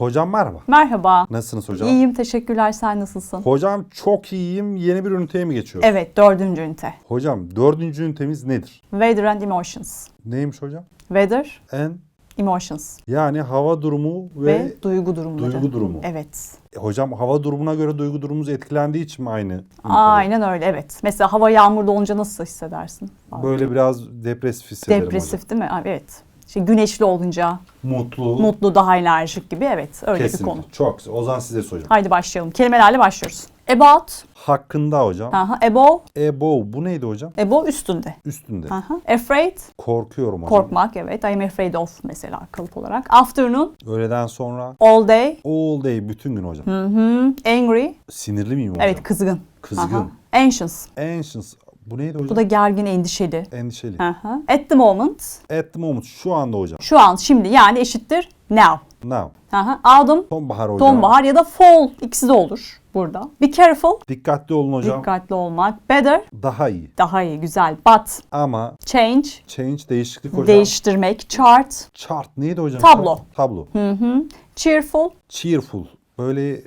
Hocam merhaba. Merhaba. Nasılsınız hocam? İyiyim, teşekkürler. Sen nasılsın? Hocam çok iyiyim. Yeni bir üniteye mi geçiyoruz? Evet, dördüncü ünite. Hocam dördüncü ünitemiz nedir? Weather and Emotions. Neymiş hocam? Weather, En emotions yani hava durumu ve, ve, duygu durumları. duygu durumu. Evet. E, hocam hava durumuna göre duygu durumumuz etkilendiği için mi aynı? Aynen öyle, evet. Mesela hava yağmurda olunca nasıl hissedersin? Böyle biraz depresif hissederim Depresif değil mi? Evet. İşte güneşli olunca. Mutlu. mutlu, daha enerjik gibi. Evet, öyle Kesinlikle. bir konu. Çok güzel. O zaman size soracağım. Haydi başlayalım. Kelimelerle başlıyoruz. About, Hakkında hocam. aha, above, Above. Bu neydi hocam? above üstünde. Üstünde. Aha. Afraid, Korkuyorum hocam. korkmak evet. I'm afraid of mesela kalıp olarak. Afternoon, Öğleden sonra. all day, All day. Bütün gün hocam. hı hı. angry, Sinirli miyim hocam? evet kızgın. Kızgın. Aha. Anxious, Anxious. Bu neydi hocam? bu da gergin, endişeli. Endişeli. Aha. At the moment, At the moment. Şu anda hocam. şu an, şimdi yani eşittir now. Now. Aha. Autumn, Sonbahar hocam. sonbahar ya da fall ikisi de olur burada. Be careful, Dikkatli olun hocam. dikkatli olmak. Better, Daha iyi. daha iyi, güzel. But, Ama change, change değişiklik hocam. değiştirmek. Chart, Chart neydi hocam? Tablo. Tablo. hı hı. cheerful, Cheerful. Böyle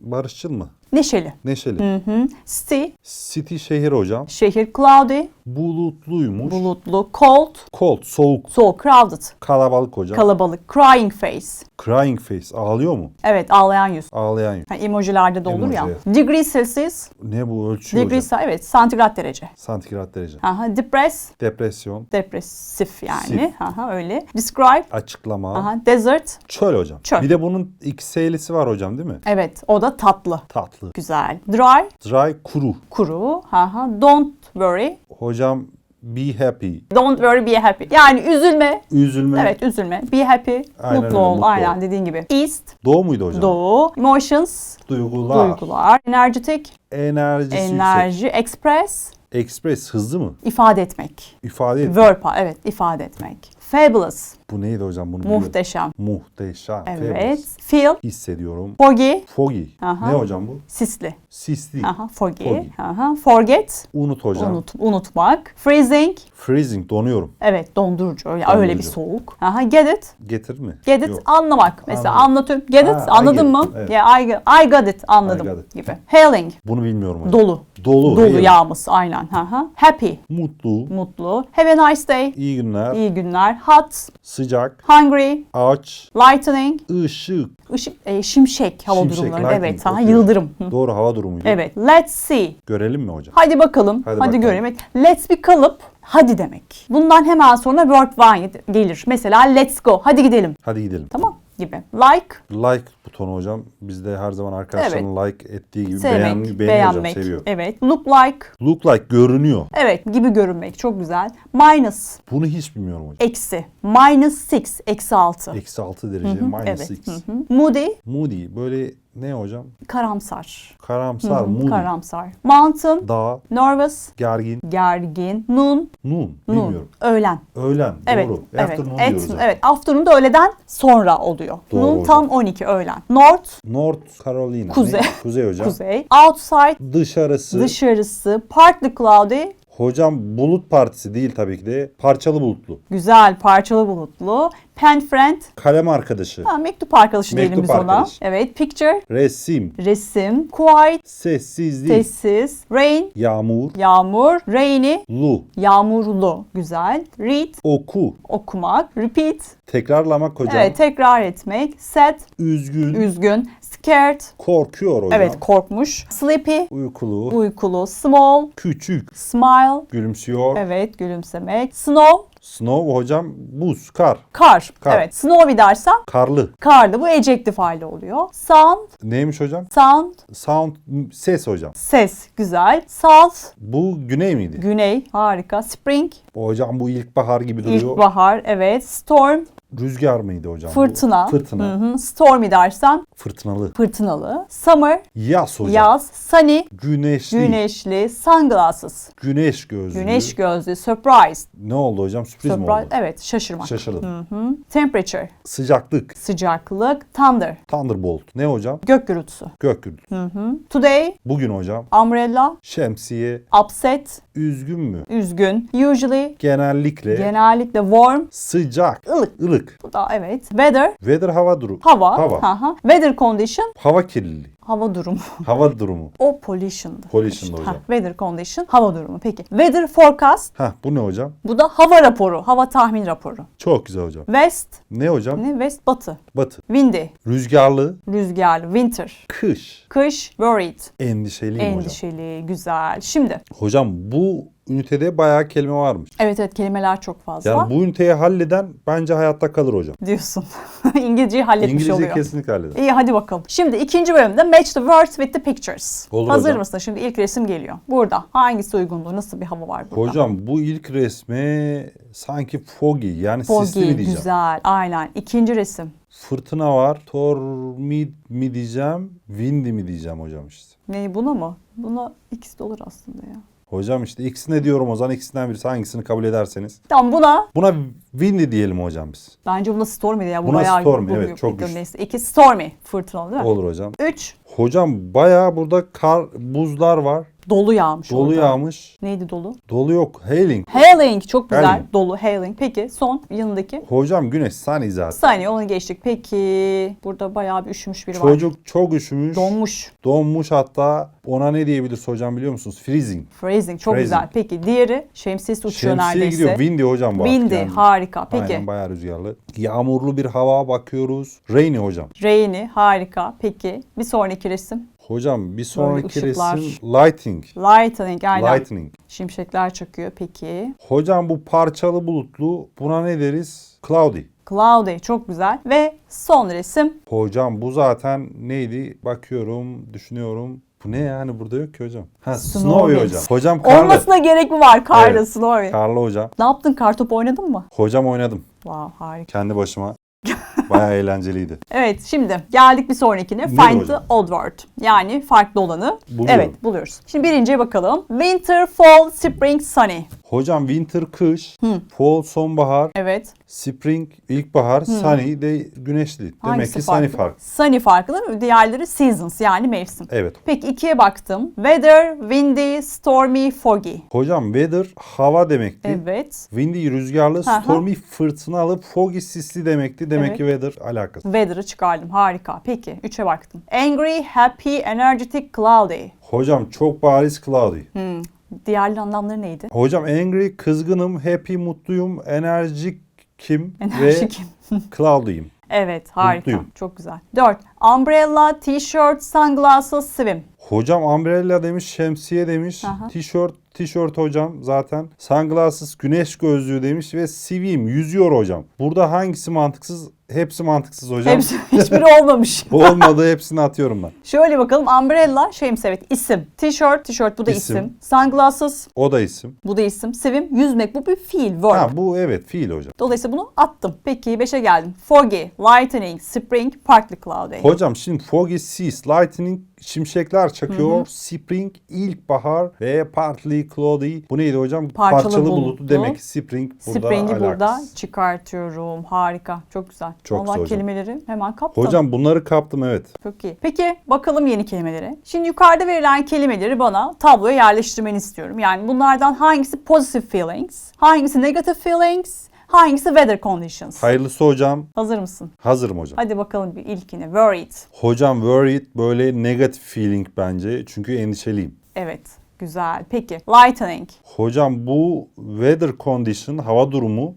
barışçıl mı? Neşeli. Neşeli. Hı hı. City, City şehir hocam. şehir cloudy, Bulutluymuş. bulutlu. Cold, Cold, soğuk. soğuk, crowded. Kalabalık hocam. Kalabalık. Crying face. Crying face. Ağlıyor mu? Evet ağlayan yüz. Ağlayan yüz. Ha, emojilerde de olur ya. Emoji. Degree Celsius. Ne bu? Ölçüyor Degree hocam. evet santigrat derece. Santigrat derece. Aha, depress. Depresyon. Depresif yani. Sif. Aha, öyle. Describe. Açıklama. Aha, desert. Çöl hocam. Çöl. Bir de bunun XL'si var hocam değil mi? Evet o da tatlı. Tatlı. Güzel. Dry. Dry, kuru. Kuru. Aha, don't worry. Hocam be happy. Don't worry be happy. Yani üzülme. Üzülme. Evet üzülme. Be happy. Aynen mutlu ol. mutlu Aynen ol. dediğin gibi. East. Doğu muydu hocam? Doğu. Emotions. Duygular. Duygular. Energetic. Enerjisi yüksek. Enerji. Express. Express hızlı mı? ifade etmek. İfade et. Verb, evet ifade etmek. Fabulous, Bu neydi hocam bunu biliyorum. muhteşem. Muhteşem. Evet. Fabulous. Feel, Hissediyorum. foggy, Foggy. Aha. Ne hocam bu? sisli. Sisli. Aha, foggy. Foggy. Aha, forget, Unut hocam. unut, unutmak. Freezing, Freezing donuyorum. evet dondurucu. öyle- Dondurucu. Öyle bir soğuk. Aha, get it, Getir mi? get it Yok. anlamak. Mesela Anladım. anlatıyorum. Get it Ha, I anladın it. mı? Evet. Yeah, I, I got it anladım I got it. gibi. Hailing, Bunu bilmiyorum hocam. dolu. Dolu. Dolu hayır. yağması aynen. Aha. Happy, Mutlu. mutlu. Have a nice day. iyi günler. İyi günler. Hot, Sıcak. hungry, Aç. lightning, ışık. Işık, e, şimşek hava Şimşek, durumları. lightning, Evet, aha, okey. yıldırım. Hı. Doğru hava durumuydu. Evet, let's see. Görelim mi hocam? Hadi bakalım. Hadi Hadi, bakalım. görelim. Evet, Let's bir kalıp hadi demek. Bundan hemen sonra word one gelir. Mesela let's go. Hadi gidelim. Hadi gidelim. Tamam gibi. Like, Like butonu hocam. Bizde her zaman arkadaşların like ettiği gibi sevmek, beğen, beğeniyor beğenmek. hocam. Seviyor. Evet. Look like. Look like görünüyor. Evet, gibi görünmek. Çok güzel. Minus, Bunu hiç bilmiyorum hocam. eksi. Minus 6, eksi 6. Eksi 6 derece. Minus Evet. 6. Hı hı. Moody, Moody. Böyle ne hocam? karamsar. Karamsar. Moody. Karamsar. Mountain, Dağ. nervous, Gergin. gergin. Noon, Noon. noon. Bilmiyorum. Öğlen. Öğlen. Evet, Doğru. evet. Afternoon Et- diyoruz. evet, afternoon da öğleden sonra oluyor. Doğru Noon hocam. tam 12 öğlen. North, North Carolina. Kuzey. Ne? Kuzey hocam. kuzey. Outside, Dışarısı. dışarısı. Partly cloudy, Hocam bulut partisi değil tabii ki de. Parçalı bulutlu. güzel, parçalı bulutlu. Pen friend, Kalem arkadaşı. ha, mektup arkadaşı diyelim Mektup biz ona. arkadaşı. Evet, picture, Resim. resim. Quiet, Sessizlik. sessiz. Rain, Yağmur. yağmur. Rainy, Lu. yağmurlu. Güzel. Read, Oku. okumak. Repeat, Tekrarlamak hocam. evet tekrar etmek. Sad, Üzgün. üzgün. Scared, korkuyor hocam. evet korkmuş. Sleepy, Uykulu. uykulu. Small, Küçük. smile, Gülümsüyor. evet gülümsemek. Snow, Snow hocam buz, kar. kar. Kar. Evet, snowy dersen Karlı. kardı. Bu ejectif hali oluyor. Sound, Neymiş hocam? sound, Sound ses hocam. ses. Güzel. South, Bu güney miydi? güney. Harika. Spring, hocam bu ilkbahar gibi duruyor. ilkbahar. Evet. Storm, Rüzgar mıydı hocam? bu? fırtına. Fırtına. Hı hı. Stormy dersen Fırtınalı. fırtınalı. Summer, Yaz hocam. yaz. Sunny, Güneşli. güneşli. Sunglasses, Güneş gözlüğü. güneş gözlü. Surprise, Ne oldu hocam? Sürpriz mi surprise. oldu? Evet, şaşırmak. Şaşırdım. Hı hı. Temperature, Sıcaklık. sıcaklık. Thunder, Thunderbolt. Ne hocam? gök gürültüsü. Gök gürültüsü. Hı hı. Today, Bugün hocam. umbrella, Şemsiye. upset, Üzgün mü? üzgün. Usually, Genellikle. genellikle warm, Sıcak. ılık. Ilık. Bu da evet. Weather, Weather hava durumu. hava. Hava. Aha. Weather condition, Hava kirliliği. hava durumu. Hava durumu. O pollution'dı. Pollution'dı Ha, hocam. weather condition, hava durumu. Peki. Weather forecast, Heh bu ne hocam? bu da hava raporu, hava tahmin raporu. Çok güzel hocam. West, Ne hocam? ne? West, batı. Batı. Windy, Rüzgarlı. rüzgarlı. Winter, Kış. kış, worried. Endişeliyim hocam. Endişeli, güzel. Şimdi, Hocam bu ünitede bayağı kelime varmış. evet evet kelimeler çok fazla. Yani bu üniteyi halleden bence hayatta kalır hocam. diyorsun. İngilizceyi halletmiş İngilizce oluyor. kesinlikle halleder. İyi hadi bakalım. Şimdi ikinci bölümde match the words with the pictures. Olur Hazır hocam. mısın? Şimdi ilk resim geliyor. Burada hangisi uygunluğu? Nasıl bir hava var burada? Hocam bu ilk resmi sanki foggy yani sisli Foggy, mi diyeceğim. güzel. Aynen. İkinci resim. Fırtına var. Tormid mi diyeceğim. Windy mi diyeceğim hocam işte. Ne buna mı? Buna ikisi de olur aslında ya. Hocam işte ikisine diyorum o zaman ikisinden birisi hangisini kabul ederseniz. Tamam buna Buna windy diyelim hocam biz. bence buna stormy ya. Bu Buna bayağı stormy, evet, çok güçlü. Neyse. İki stormy. Fırtınalı değil mi? Olur hocam. Üç Hocam bayağı burada kar, buzlar var. Dolu yağmış Dolu orada. yağmış. Neydi dolu? Dolu yok. Hailing. Hailing. Çok güzel. Hailing. Dolu. Hailing. Peki son yanındaki? Hocam güneş sunny zaten. saniye onu geçtik. Peki burada bayağı bir üşümüş biri var. Çocuk çok üşümüş. Donmuş. Donmuş hatta ona ne diyebiliriz hocam biliyor musunuz? Freezing. Phrasing çok Phrasing. güzel. Peki diğeri şemsiyesi uçuyor Şemsiye neredeyse. gidiyor. Windy hocam bu. Windy yani. harika. Peki Aynen bayağı rüzgarlı. Yağmurlu bir hava bakıyoruz. Rainy hocam. rainy harika. Peki bir sonraki resim. Hocam bir sonraki ışıklar. resim lighting. Lightning aynen. Lightning. Şimşekler çakıyor. Peki. Hocam bu parçalı bulutlu. Buna ne deriz? Cloudy. Cloudy çok güzel. Ve son resim. Hocam bu zaten neydi? Bakıyorum, düşünüyorum. Bu ne yani burada yok ki hocam. Ha Snowy. Snowy hocam. Hocam karlı. Olmasına gerek mi var karlı Evet. snowy? Karlı hocam. Ne yaptın? Kartop oynadın mı? Hocam oynadım. Wow harika. Kendi başıma. Bayağı eğlenceliydi. Evet şimdi geldik bir sonrakine. Nedir Find the hocam? odd word. Yani farklı olanı. Buluyorum. Evet buluyoruz. Şimdi birinciye bakalım. Winter, fall, spring, sunny. Hocam winter kış, fall sonbahar, Evet. spring ilkbahar, sunny de güneşli. Demek Hangisi ki sunny fark. Sunny farklı? Diğerleri seasons yani mevsim. Evet. Peki ikiye baktım. Weather, windy, stormy, foggy. Hocam weather hava demekti. Evet. Windy rüzgarlı, Hı hı. stormy fırtınalı, foggy sisli demekti. Demek Evet. ki weather alakası. Weather'ı çıkardım. Harika. Peki üçe baktım. Angry, happy, energetic, cloudy. Hocam çok bariz cloudy. Hmm. Diğerli anlamları neydi? Hocam angry, kızgınım, happy, mutluyum, enerjik kim ve cloudy'yim. Evet harika. Mutluyum. Çok güzel. 4. Umbrella, t-shirt, sunglasses, swim. Hocam umbrella demiş, şemsiye demiş, Aha. tişört, tişört hocam zaten. Sunglasses, güneş gözlüğü demiş ve swim, yüzüyor hocam. Burada hangisi mantıksız? Hepsi mantıksız hocam. Hepsi, hiçbiri olmamış. Bu olmadı hepsini atıyorum ben. Şöyle bakalım. Umbrella, şemsiye evet isim. T-shirt, tişört bu da isim. İsim. Sunglasses O da isim. bu da isim. Swim, yüzmek bu bir fiil, verb. Ha bu evet fiil hocam. Dolayısıyla bunu attım. Peki 5'e geldim. Foggy, lightning, spring, partly cloudy. Hocam şimdi foggy seas, lightning şimşekler çakıyor. Spring ilkbahar ve partly cloudy. Bu neydi hocam? Parçalı bulutlu. bulutlu. Demek spring burada Spring'i burada çıkartıyorum. Harika. Çok güzel. Çok Vallahi hocam. kelimeleri hemen kaptım. Hocam bunları kaptım evet. Çok iyi. Peki bakalım yeni kelimelere. Şimdi yukarıda verilen kelimeleri bana tabloya yerleştirmeni istiyorum. Yani bunlardan hangisi positive feelings, hangisi negative feelings, hangisi weather conditions. Hayırlısı hocam. Hazır mısın? Hazırım hocam. Hadi bakalım bir ilkini. Worried. Hocam worried böyle negative feeling bence. Çünkü endişeliyim. Evet. Güzel. Peki. Lightning. Hocam bu weather condition hava durumu.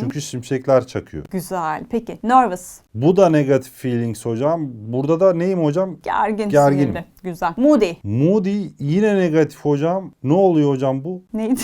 Çünkü şimşekler çakıyor. Güzel. Peki. Nervous. Bu da negative feelings hocam. Burada da neyim hocam? Gergin, sinirli. Güzel. Moody. Moody yine negatif hocam. Ne oluyor hocam bu? Neydi?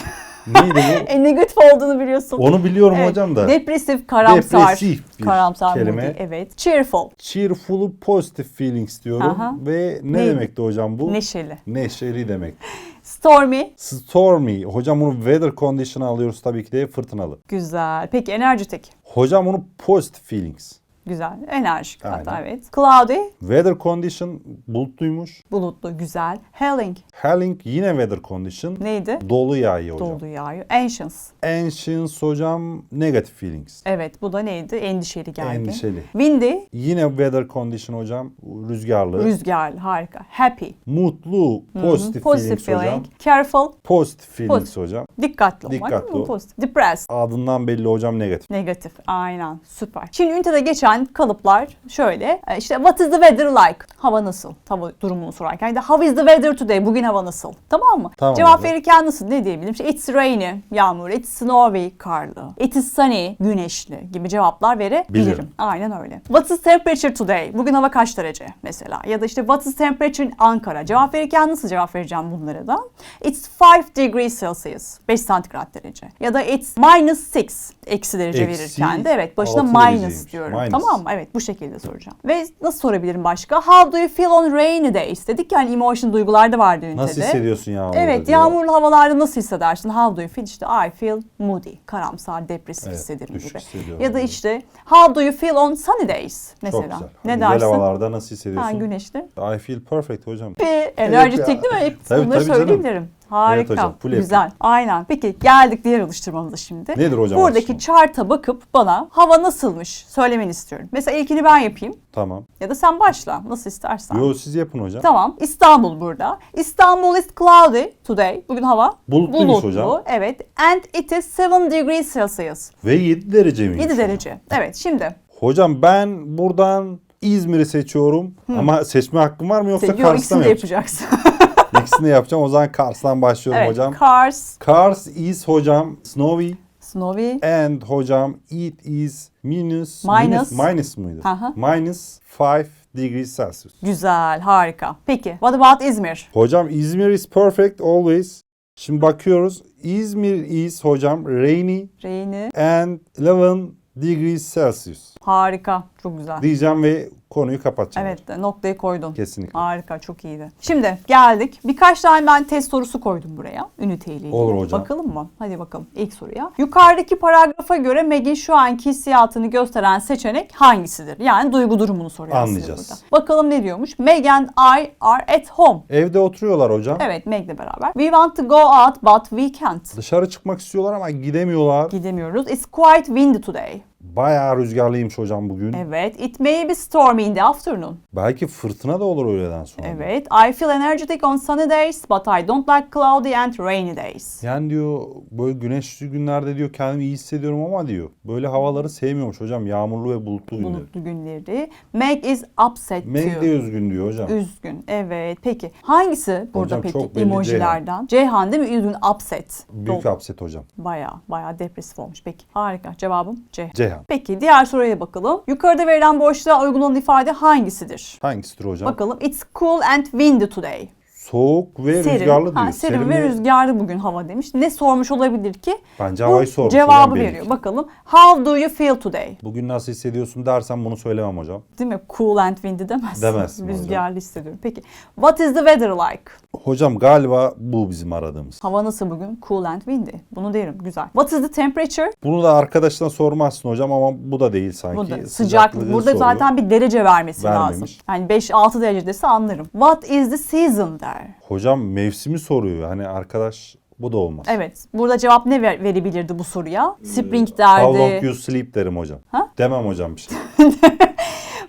Neydi bu? e, negatif olduğunu biliyorsun. Onu biliyorum Evet. hocam da. Depresif, karamsar. Depresif bir karamsar kelime. moody. Evet. Cheerful. Cheerful positive feelings diyorum. Aha. Ve ne Neydi? demekti hocam bu? Neşeli. Neşeli demek. Stormy. Stormy. Hocam bunu weather condition'a alıyoruz tabii ki de fırtınalı. Güzel. Peki energetic. Hocam bunu positive feelings. Güzel. Enerjik hatta Aynen. evet. Cloudy. Weather condition bulutluymuş. Bulutlu. Güzel. Hailing. Hailing yine weather condition. Neydi? Dolu yağıyor hocam. Dolu yağıyor. Ancients. Ancients hocam negative feelings. Evet bu da neydi? Endişeli gergin. Endişeli. Windy. Yine weather condition hocam. Rüzgarlı. Rüzgarlı. Harika. Happy. Mutlu. Positive, Positive feelings feeling. hocam. Careful. Positive feelings Positive. hocam. Dikkatli olmak. Dikkatli ol. Positive. Depressed. Adından belli hocam negatif. Negatif. Aynen. Süper. Şimdi ünitede geçen kalıplar şöyle. E, İşte what is the weather like? Hava nasıl? Hava durumunu sorarken. Ya da how is the weather today? Bugün hava nasıl? Tamam mı? Tamam Cevap hocam. verirken nasıl? Ne diyebilirim? İşte it's rainy, yağmur. It's snowy, karlı. It is sunny, güneşli gibi cevaplar verebilirim. Bilirim. Aynen öyle. What is temperature today? Bugün hava kaç derece mesela? Ya da işte what is temperature in Ankara? Cevap verirken nasıl cevap vereceğim bunlara da? It's 5 degrees Celsius. 5 santigrat derece. Ya da it's minus 6. Eksi derece Eksi verirken de evet başına minus dereceymiş. diyorum. Minus. Tamam mı? Evet bu şekilde soracağım. Ve nasıl sorabilirim başka? How do you feel on rainy days? Dedik yani emotion duygular da vardı ünitede. Nasıl hissediyorsun yağmurda? Evet diyor. yağmurlu havalarda nasıl hissedersin? How do you feel? İşte I feel moody. Karamsar, depresif Evet, hissederim gibi. hissediyorum Ya da işte how do you feel on sunny days? Mesela. Çok güzel. Ne Güzel dersin? havalarda nasıl Ha, hissediyorsun? güneşli. I feel perfect hocam. Bir enerjitik ya. değil mi? Bunları tabii canım. söyleyebilirim. Harika. hocam, full Güzel. Aynen. Peki geldik diğer alıştırmamıza şimdi. Nedir hocam Buradaki alıştırma? chart'a bakıp bana hava nasılmış söylemeni istiyorum. Mesela ilkini ben yapayım Tamam. ya da sen başla nasıl istersen. Yo siz yapın hocam. Tamam. İstanbul burada. İstanbul is cloudy today. Bugün hava Bulutluymuş hocam. Evet. And it is 7 degrees Celsius. Ve 7 derece miymiş? 7 hocam? derece. Evet şimdi. Hocam ben buradan İzmir'i seçiyorum. Ama seçme hakkım var mı yoksa Yok Kars'ta mı yapacaksın. İkisini yapacağım. O zaman Kars'tan başlıyorum evet. hocam. Cars, Kars is hocam snowy snowy, and hocam it is minus Minus. minus, minus mıydı? Hı. Minus 5 degrees Celsius. Güzel, harika. Peki, what about İzmir? Hocam İzmir is perfect always. Şimdi bakıyoruz. İzmir is hocam rainy Reyni. and 11 degrees Celsius. Harika, çok güzel. Diyeceğim ve konuyu kapatacağım. Evet, noktayı koydun. Kesinlikle. Harika, çok iyiydi. Şimdi geldik. Birkaç tane ben test sorusu koydum buraya. Üniteyle ilgili. Olur hocam. Bakalım mı? Hadi bakalım ilk soruya. Yukarıdaki paragrafa göre Meg'in şu anki hissiyatını gösteren seçenek hangisidir? Yani duygu durumunu soruyor Anlayacağız. burada. Bakalım ne diyormuş? Meg and I are at home. Evde oturuyorlar hocam. Evet, Meg'le beraber. We want to go out but we can't. Dışarı çıkmak istiyorlar ama gidemiyorlar. Gidemiyoruz. It's quite windy today. Bayağı rüzgarlıymış hocam bugün. Evet. It may be stormy in the afternoon. Belki fırtına da olur öğleden sonra. Evet. I feel energetic on sunny days but I don't like cloudy and rainy days. Yani diyor böyle güneşli günlerde diyor kendimi iyi hissediyorum ama diyor böyle havaları sevmiyormuş hocam yağmurlu ve bulutlu günleri. Bulutlu günleri. Meg is upset Meg too. de üzgün diyor hocam. Üzgün. Evet. Peki hangisi burada Hocam peki çok emojilerden? Ceyhan değil mi? Üzgün upset. Büyük Dol- upset hocam. Baya baya depresif olmuş. Peki. Harika. Cevabım C. Ceyhan. Peki diğer soruya bakalım. Yukarıda verilen boşluğa uygun olan ifade hangisidir? Hangisidir hocam? Bakalım. It's cool and windy today. Soğuk ve Serin. rüzgarlı diyor. Ha, serin, ve mi? rüzgarlı bugün hava demiş. Ne sormuş olabilir ki? Bence havayı sormuş cevabı hocam belli veriyor. ki. Bakalım. How do you feel today? Bugün nasıl hissediyorsun dersen bunu söylemem hocam. Değil mi? Cool and windy demezsin. Demezsin hocam. Rüzgarlı hissediyorum. Peki. What is the weather like? Hocam galiba bu bizim aradığımız. Hava nasıl bugün? Cool and windy. Bunu derim. Güzel. What is the temperature? Bunu da arkadaşına sormazsın hocam ama bu da değil sanki. Bu da sıcaklık. Burada soruyor. zaten bir derece vermesi lazım. Vermemiş. Yani 5-6 derece dese anlarım. What is the season der. Hocam mevsimi soruyor. Hani arkadaş bu da olmaz. Evet. Burada cevap ne ver- verebilirdi bu soruya? Spring How long derdi. you sleep derim hocam. Ha? Demem hocam bir şey.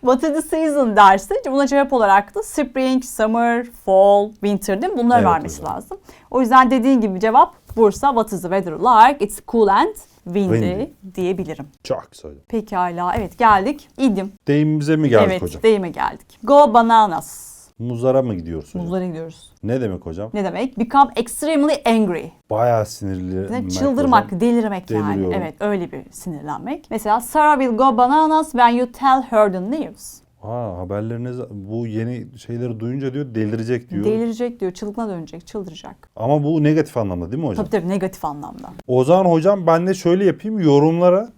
What is the season derse buna cevap olarak da spring, summer, fall, winter değil mi? Bunları Evet vermesi hocam. lazım. O yüzden dediğin gibi cevap Bursa. What is the weather like? It's cool and windy, Windy. diyebilirim. Çok hocam. Pekala. Evet geldik. İdim. Deyimimize mi geldik evet hocam? deyime geldik. Go bananas. Muzlara mı gidiyoruz hocam? Muzlara gidiyoruz. Ne demek hocam? Ne demek? Become extremely angry. Bayağı sinirli. Ne? Çıldırmak, hocam. delirmek yani. Evet öyle bir sinirlenmek. Mesela Sarah will go bananas when you tell her the news. Aa, haberleriniz bu yeni şeyleri duyunca diyor delirecek diyor. Delirecek diyor, çılgına dönecek, çıldıracak. Ama bu negatif anlamda değil mi hocam? Tabii tabii negatif anlamda. O zaman hocam ben de şöyle yapayım yorumlara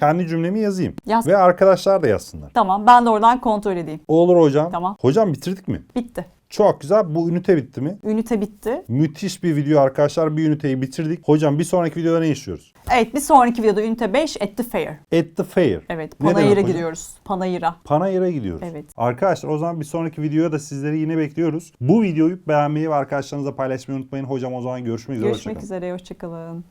kendi cümlemi yazayım. Yaz. Ve arkadaşlar da yazsınlar. Tamam ben de oradan kontrol edeyim. Olur hocam. Tamam. Hocam bitirdik mi? Bitti. Çok güzel. Bu ünite bitti mi? Ünite bitti. Müthiş bir video arkadaşlar. Bir üniteyi bitirdik. Hocam bir sonraki videoda ne işliyoruz? Evet bir sonraki videoda ünite 5 at the fair. At the fair. Evet Ne demek Panayır'a hocam? gidiyoruz. Panayır'a. Panayır'a gidiyoruz. Evet. Arkadaşlar o zaman bir sonraki videoya da sizleri yine bekliyoruz. Bu videoyu beğenmeyi ve arkadaşlarınızla paylaşmayı unutmayın. Hocam o zaman görüşmek üzere. Görüşmek Hoşçakalın. üzere. Hoşçakalın.